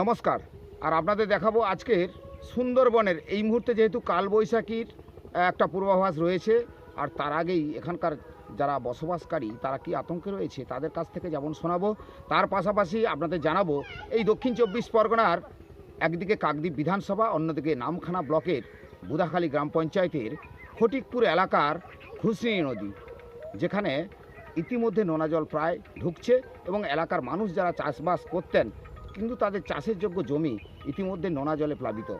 নমস্কার। আর আপনাদের দেখাবো আজকের সুন্দরবনের, এই মুহূর্তে যেহেতু কালবৈশাখীর একটা পূর্বাভাস রয়েছে, আর তার আগেই এখানকার যারা বসবাসকারী, তারা কি আতঙ্কে রয়েছে, তাদের কাছ থেকে যেমন শোনাবো, তার পাশাপাশি আপনাদের জানাব, এই দক্ষিণ চব্বিশ পরগনার একদিকে কাকদ্বীপ বিধানসভা, অন্যদিকে নামখানা ব্লকের বুধাখালী গ্রাম পঞ্চায়েতের ফটিকপুর এলাকার খুসনি নদী, যেখানে ইতিমধ্যে নোনা জল প্রায় ঢুকছে এবং এলাকার মানুষ যারা চাষবাস করতেন কিন্তু তাদের চাষের যোগ্য জমি ইতিমধ্যে নোনা জলে প্লাবিত।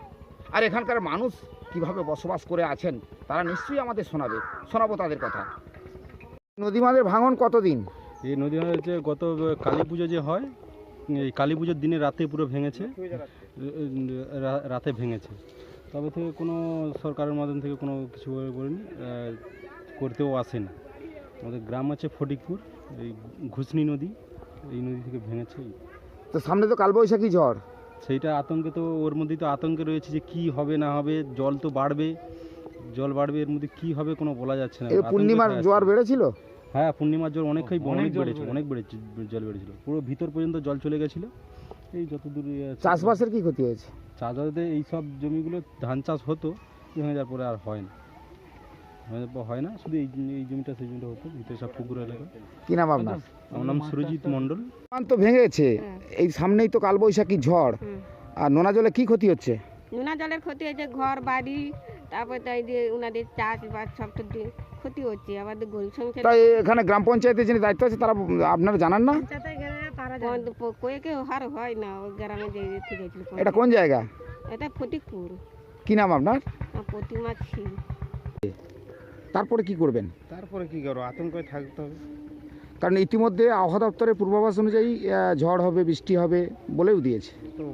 আর এখানকার মানুষ কীভাবে বসবাস করে আছেন তারা নিশ্চয়ই আমাদের শোনাবে। শোনাবো তাদের কথা। নদীমাদের ভাঙন কতদিন? এই নদী হচ্ছে গত কালী পুজো যে হয় এই কালী পুজোর দিনে রাতে পুরো ভেঙেছে। রাতে ভেঙেছে। তবে থেকে কোনো সরকারের মাধ্যম থেকে কোনো কিছু আহ, করতেও আসেনি। আমাদের গ্রাম আছে ফটিকপুর এই ঘুষনি নদী এই নদী থেকে ভেঙেছে। তো সামনে তো কালবৈশাখী ঝড়। সেইটা আতঙ্কে তো ওর মধ্যেই তো আতঙ্কে রয়েছে যে কি হবে না হবে জল তো বাড়বে। জল বাড়বে এর মধ্যে কি হবে কোনো বলা যাচ্ছে না। এই পূর্ণিমার। জোয়ার বেড়েছিল? হ্যাঁ পূর্ণিমার জল অনেকটাই অনেক বেড়েছে অনেক বেড়েছে জল বেড়েছিল। পুরো ভিতর পর্যন্ত জল চলে গেছিল। এই যত দূর চাষবাসের কি ক্ষতি হয়েছে? চাষবাসে এই সব জমিগুলো ধান চাষ হতো ভেঙে যাওয়ার পরে আর হয় না। হয় না শুধু এই এই জমিটা সেই জমিটা হতো ভিতরে সব পুকুর এলাকা। কি নাম আপনার? আমার নাম সুরজিৎ মণ্ডল। তো ভেঙেছে এই সামনেই তো কালবৈশাখী ঝড়। আর নোনা জলে কি ক্ষতি হচ্ছে? নোনা জলের ক্ষতি হয়েছে ঘর বাড়ি তারপর তাই যে ওনাদের চাষবাস সব তো ক্ষতি হচ্ছে। আমাদের গরিব সংসার তাই এখানে গ্রাম পঞ্চায়েতের যিনি দায়িত্ব আছে তারা আপনারা জানান না? কয়েকে হার হয় না ওই গ্রামে যে গেছিল এটা কোন জায়গা? এটা ফটিকপুর। কি নাম আপনার? প্রতিমা ছিল তারপরে কি করবেন? তারপরে কি করব? আতঙ্কে থাকতে হবে। কারণ ইতিমধ্যে আবহাওয়া দপ্তরের পূর্বাভাস অনুযায়ী ঝড় হবে বৃষ্টি হবে বলেও দিয়েছে। তো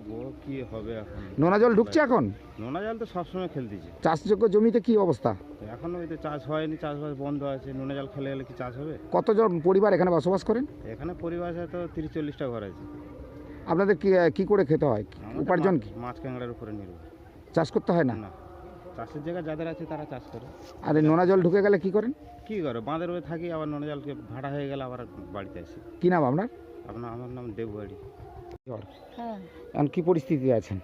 কি হবে এখন? নোনা জল ঢুকছে এখন? নোনা জল তো সবসময় খেলতেছে চাষযোগ্য জমিতে কি অবস্থা? এখনও তো চাষ হয়নি চাষবাস বন্ধ আছে। নোনা জল খেলে গেলে কি চাষ হবে? কতজন পরিবার এখানে বসবাস করেন? এখানে পরিবার তো তিরিশ চল্লিশটা ঘর আছে। আপনাদের কি করে খেতে হয়? উপার্জন কি? মাছ ক্যাংড়ার উপরে নির্ভর। চাষ করতে হয় না? না। চাষের জায়গা যাদের আছে তারা চাষ করে। আর এই নোনা জল ঢুকে গেলে কি করেন? কি করে বাঁধের উপরে থাকি আবার নোনা জলকে ভাড়া হয়ে গেলে আবার বাড়িতে আসি। কি নাম আপনার? আপনার আমার নাম দেববাড়ি। হ্যাঁ। এখন কি পরিস্থিতি আছেন?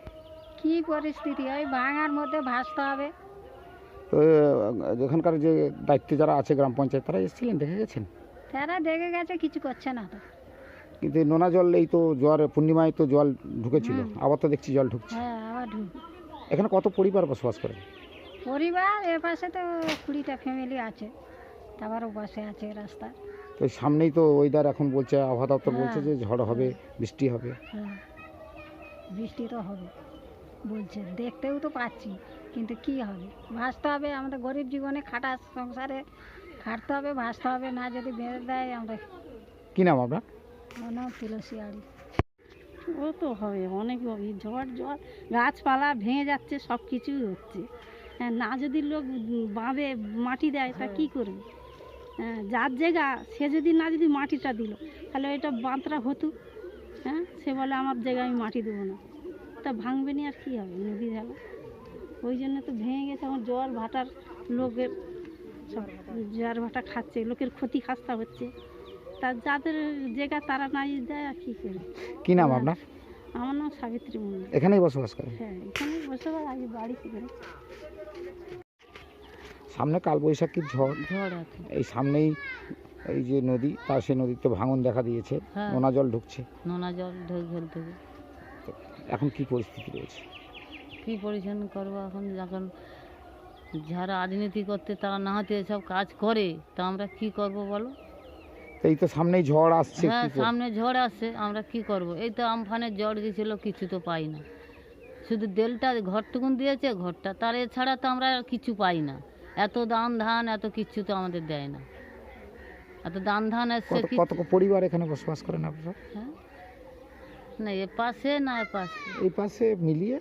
কি পরিস্থিতি? ওই ভাঙার মধ্যে ভাসতে হবে। তো এখানকার যে দায়িত্বে যারা আছে গ্রাম পঞ্চায়েত তারা এসেছিলেন দেখে গেছেন? তারা দেখে গেছে কিছু করছে না তো। কিন্তু নোনা জল এই তো জোয়ার পূর্ণিমায় তো জল ঢুকেছিল। আবার তো দেখছি জল ঢুকছে। হ্যাঁ আবার ঢুক এখানে কত পরিবার বসবাস করে পরিবার এর পাশে তো কুড়িটা ফ্যামিলি আছে। তারপর পাশে আছে রাস্তা তো সামনেই তো ওয়েদার এখন বলছে আবহাওয়া দপ্তর হ্যাঁ। বলছে যে ঝড় হবে বৃষ্টি হবে। হ্যাঁ বৃষ্টি তো হবে বলছে। দেখতেও তো পাচ্ছি কিন্তু কি হবে? ভাসতে হবে আমাদের গরিব জীবনে খাটা সংসারে খাটতে হবে ভাসতে হবে না যদি বেঁধে দেয় আমরা কি? নাম আপনার? মনে তুলসী আড়ি। ও তো হবে অনেক হবে ঝড় ঝড় গাছপালা ভেঙে যাচ্ছে সব কিছুই হচ্ছে। না যদি লোক বাঁধে, মাটি দেয়, তা কী করবে? হ্যাঁ যার জায়গা, সে যদি না যদি মাটিটা দিল, তাহলে এটা বাঁধটা হতো। হ্যাঁ সে বলে, আমার জায়গায় আমি মাটি দেবো না। তা ভাঙবে নি আর কী হবে? নদী ঢালা। ওই জন্য তো ভেঙে গেছে। আমার জোয়ার ভাটার লোকের সব জোয়ার ভাটা খাচ্ছে, লোকের ক্ষতি খাস্তা হচ্ছে। তা যাদের জায়গা তারা নাই, দেয় আর কী করবে? কি নাম আপনার? আমার নাম সাবিত্রী মন্ডল এখানেই বসবাস করে? হ্যাঁ এখানে বসে আগে বাড়ি থেকে। সামনে কালবৈশাখীর ঝড়। ঝড় আছে। এই সামনেই এই যে নদী তার সেই নদীতে ভাঙন দেখা দিয়েছে। হ্যাঁ। নোনা জল ঢুকছে। নোনা জল ঢেউ খেলতে এখন কি পরিস্থিতি রয়েছে? কী পরিচালনা করব এখন? যখন যারা রাজনীতি করতে তারা না হতে এসব কাজ করে তা আমরা কি করব বলো? এই তো সামনেই ঝড় আসছে হ্যাঁ সামনে ঝড় আসছে আমরা কি করব? এই তো আমফানের ঝড় দিয়েছিল কিছু তো পাই না। শুধু দেলটা ঘরটুকুন দিয়েছে ঘরটা তার এছাড়া তো আমরা কিছু পাই না। এত দান ধান এত কিচ্ছু তো আমাদের দেয় না। এত দান ধান কি কত পরিবার এখানে বসবাস করেন আপনারা? হ্যাঁ? না এ পাশে না এ পাশে? এই পাশে মিলিয়ে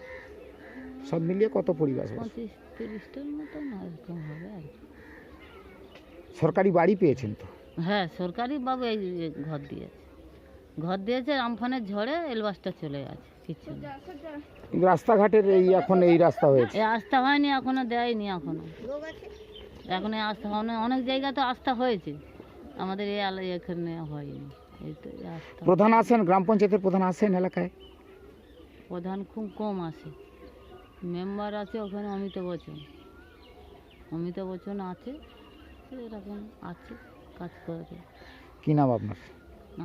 সব মিলিয়ে কত পরিবার পঁচিশ তিরিশটার মতো না এরকম হবে আর সরকারি বাড়ি পেয়েছেন তো? হ্যাঁ সরকারি বাবু এই ঘর দিয়েছে। ঘর দিয়েছে আমফানের ঝড়ে এলবাসটা চলে গেছে কিছু না। রাস্তাঘাটের এই এখন এই রাস্তা হয়েছে। এই আস্থা হয়নি এখনও দেয়নি এখনও। এখন এই আস্থা অনেক অনেক জায়গা তো আস্থা হয়েছে। আমাদের এই আলো এখানে হয়নি। এই তো এই আস্থা। প্রধান আছেন গ্রাম পঞ্চায়েতের প্রধান আছেন এলাকায়? প্রধান খুব কম আসে মেম্বার আছে ওখানে অমিতাভ বচ্চন। অমিতাভ বচ্চন আছে এরকম আছে। কাজ করে কি নাম আপনার?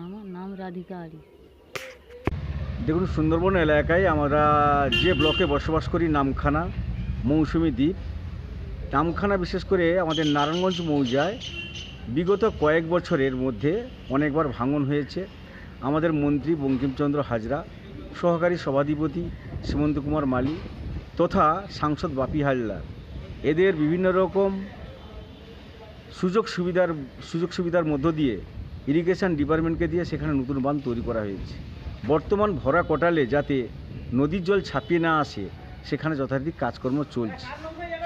আমার নাম রাধিকা আড়ি দেখুন সুন্দরবন এলাকায় আমরা যে ব্লকে বসবাস করি নামখানা মৌসুমি দ্বীপ। নামখানা বিশেষ করে আমাদের নারায়ণগঞ্জ মৌজায় বিগত কয়েক বছরের মধ্যে অনেকবার ভাঙন হয়েছে। আমাদের মন্ত্রী বঙ্কিমচন্দ্র হাজরা সহকারী সভাধিপতি সীমন্ত কুমার মালি তথা সাংসদ বাপি হালদার। এদের বিভিন্ন রকম সুযোগ সুবিধার সুযোগ সুবিধার মধ্য দিয়ে ইরিগেশন ডিপার্টমেন্টকে দিয়ে সেখানে নতুন বাঁধ তৈরি করা হয়েছে। বর্তমান ভরা কোটালে যাতে নদীর জল ছাপিয়ে না আসে, সেখানে যথারীতি কাজকর্ম চলছে।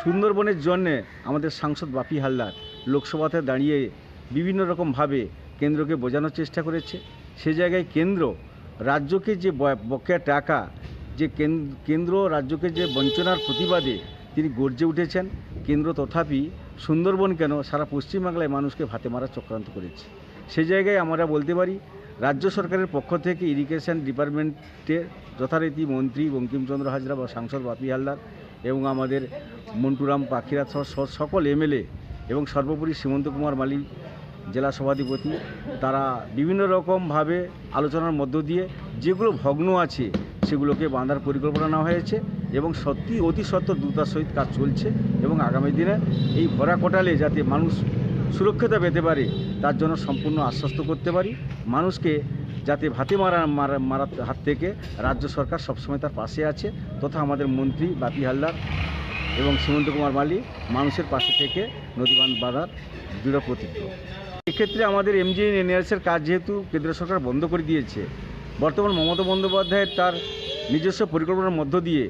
সুন্দরবনের জন্যে আমাদের সাংসদ বাপি হালদার লোকসভাতে দাঁড়িয়ে বিভিন্ন রকমভাবে কেন্দ্রকে বোঝানোর চেষ্টা করেছে। সে জায়গায় কেন্দ্র, রাজ্যকে যে বকেয়া টাকা, যে কেন- কেন্দ্র, রাজ্যকে যে বঞ্চনার প্রতিবাদে তিনি গর্জে উঠেছেন কেন্দ্র তথাপি সুন্দরবন কেন সারা পশ্চিমবাংলায় মানুষকে ভাতে মারার চক্রান্ত করেছে? সে জায়গায় আমরা বলতে পারি, রাজ্য সরকারের পক্ষ থেকে ইরিগেশন ডিপার্টমেন্টের যথারীতি মন্ত্রী বঙ্কিমচন্দ্র হাজরা বা সাংসদ বাপি হালদার এবং আমাদের মন্টুরাম পাখিরা সহ সকল এমএলএ এবং সর্বোপরি সীমন্ত কুমার মালি জেলা সভাধিপতি, তারা বিভিন্ন রকমভাবে আলোচনার মধ্য দিয়ে যেগুলো ভগ্ন আছে সেগুলোকে বাঁধার পরিকল্পনা নেওয়া হয়েছে। এবং সত্যি অতি সত্ত্বর দ্রুতার সহিত কাজ চলছে এবং আগামী দিনে এই ভরা কোটালে যাতে মানুষ সুরক্ষিত পেতে পারে, তার জন্য সম্পূর্ণ আশ্বস্ত করতে পারি। মানুষকে যাতে ভাতে মারা মারা, মারার হাত থেকে রাজ্য সরকার সবসময় তার পাশে আছে তথা আমাদের মন্ত্রী বাপি হালদার এবং সীমন্ত কুমার মালি মানুষের পাশে থেকে নদীবান বাঁধার দৃঢ় প্রতিজ্ঞ। এক্ষেত্রে আমাদের এমজি এনআরএসের কাজ যেহেতু কেন্দ্র সরকার বন্ধ করে দিয়েছে, বর্তমান মমতা বন্দ্যোপাধ্যায়ের তার নিজস্ব পরিকল্পনার মধ্য দিয়ে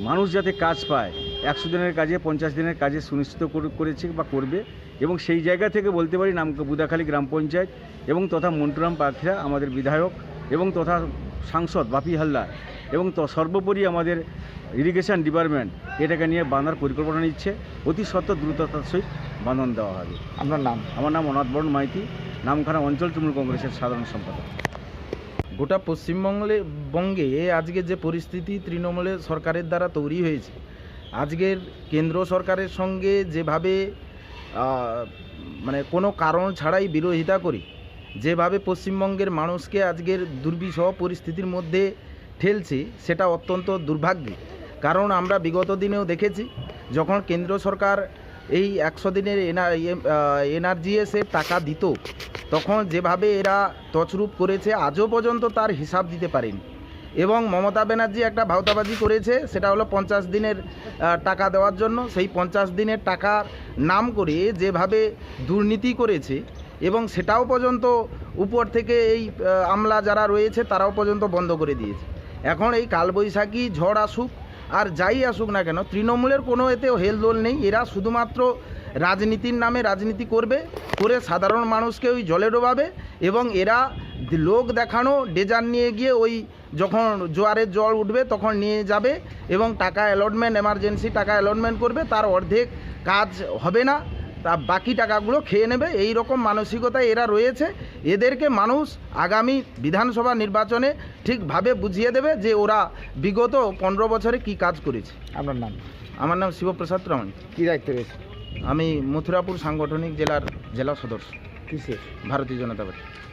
মানুষ যাতে কাজ পায় একশো দিনের কাজে পঞ্চাশ দিনের কাজে সুনিশ্চিত করে- করেছে বা করবে এবং সেই জায়গা থেকে বলতে পারি নাম বুদাখালী গ্রাম পঞ্চায়েত এবং তথা মন্টুরাম পাখিরা আমাদের বিধায়ক এবং তথা সাংসদ বাপি হালদার এবং তো সর্বোপরি আমাদের ইরিগেশন ডিপার্টমেন্ট এটাকে নিয়ে বাঁধার পরিকল্পনা নিচ্ছে। অতি সত্ত্বর দ্রুততার সহিত বাঁধন দেওয়া হবে। আপনার নাম? আমার নাম অনাথ বরণ মাইতি। নামখানা অঞ্চল তৃণমূল কংগ্রেসের সাধারণ সম্পাদক। গোটা পশ্চিমবঙ্গে বঙ্গে আজকে যে পরিস্থিতি তৃণমূলের সরকারের দ্বারা তৈরি হয়েছে, আজকের কেন্দ্র সরকারের সঙ্গে যেভাবে মানে কোনো কারণ ছাড়াই বিরোধিতা করি, যেভাবে পশ্চিমবঙ্গের মানুষকে আজকের দুর্বিষহ পরিস্থিতির মধ্যে ঠেলছে, সেটা অত্যন্ত দুর্ভাগ্য কারণ আমরা বিগত দিনেও দেখেছি, যখন কেন্দ্র সরকার এই একশো দিনের এনআর এনআরজিএসের টাকা দিত। তখন যেভাবে এরা তছরূপ করেছে, আজও পর্যন্ত তার হিসাব দিতে পারেন। এবং মমতা ব্যানার্জি একটা ভাওতাবাজি করেছে, সেটা হলো পঞ্চাশ দিনের টাকা দেওয়ার জন্য। সেই পঞ্চাশ দিনের টাকার নাম করে যেভাবে দুর্নীতি করেছে, এবং সেটাও পর্যন্ত উপর থেকে এই আমলা যারা রয়েছে, তারাও পর্যন্ত বন্ধ করে দিয়েছে। এখন এই কালবৈশাখী, ঝড় আসুক আর যাই আসুক না কেন, তৃণমূলের কোনো এতে হেলদোল নেই। এরা শুধুমাত্র রাজনীতির নামে রাজনীতি করবে, করে সাধারণ মানুষকে ওই জলে ডোবাবে এবং এরা লোক দেখানো, ডেজার নিয়ে গিয়ে ওই যখন জোয়ারের জল উঠবে তখন নিয়ে যাবে এবং টাকা অ্যালটমেন্ট এমার্জেন্সি টাকা অ্যালটমেন্ট করবে, তার অর্ধেক কাজ হবে না। তা বাকি টাকাগুলো খেয়ে নেবে। এই রকম মানসিকতায় এরা রয়েছে। এদেরকে মানুষ আগামী বিধানসভা নির্বাচনে ঠিকভাবে বুঝিয়ে দেবে যে ওরা বিগত পনেরো বছরে কি কাজ করেছে। আপনার নাম? আমার নাম শিবপ্রসাদ রমণ কী দায়িত্ব রয়েছে? আমি মথুরাপুর সাংগঠনিক জেলার জেলা সদস্য। কিসে ভারতীয় জনতা পার্টি।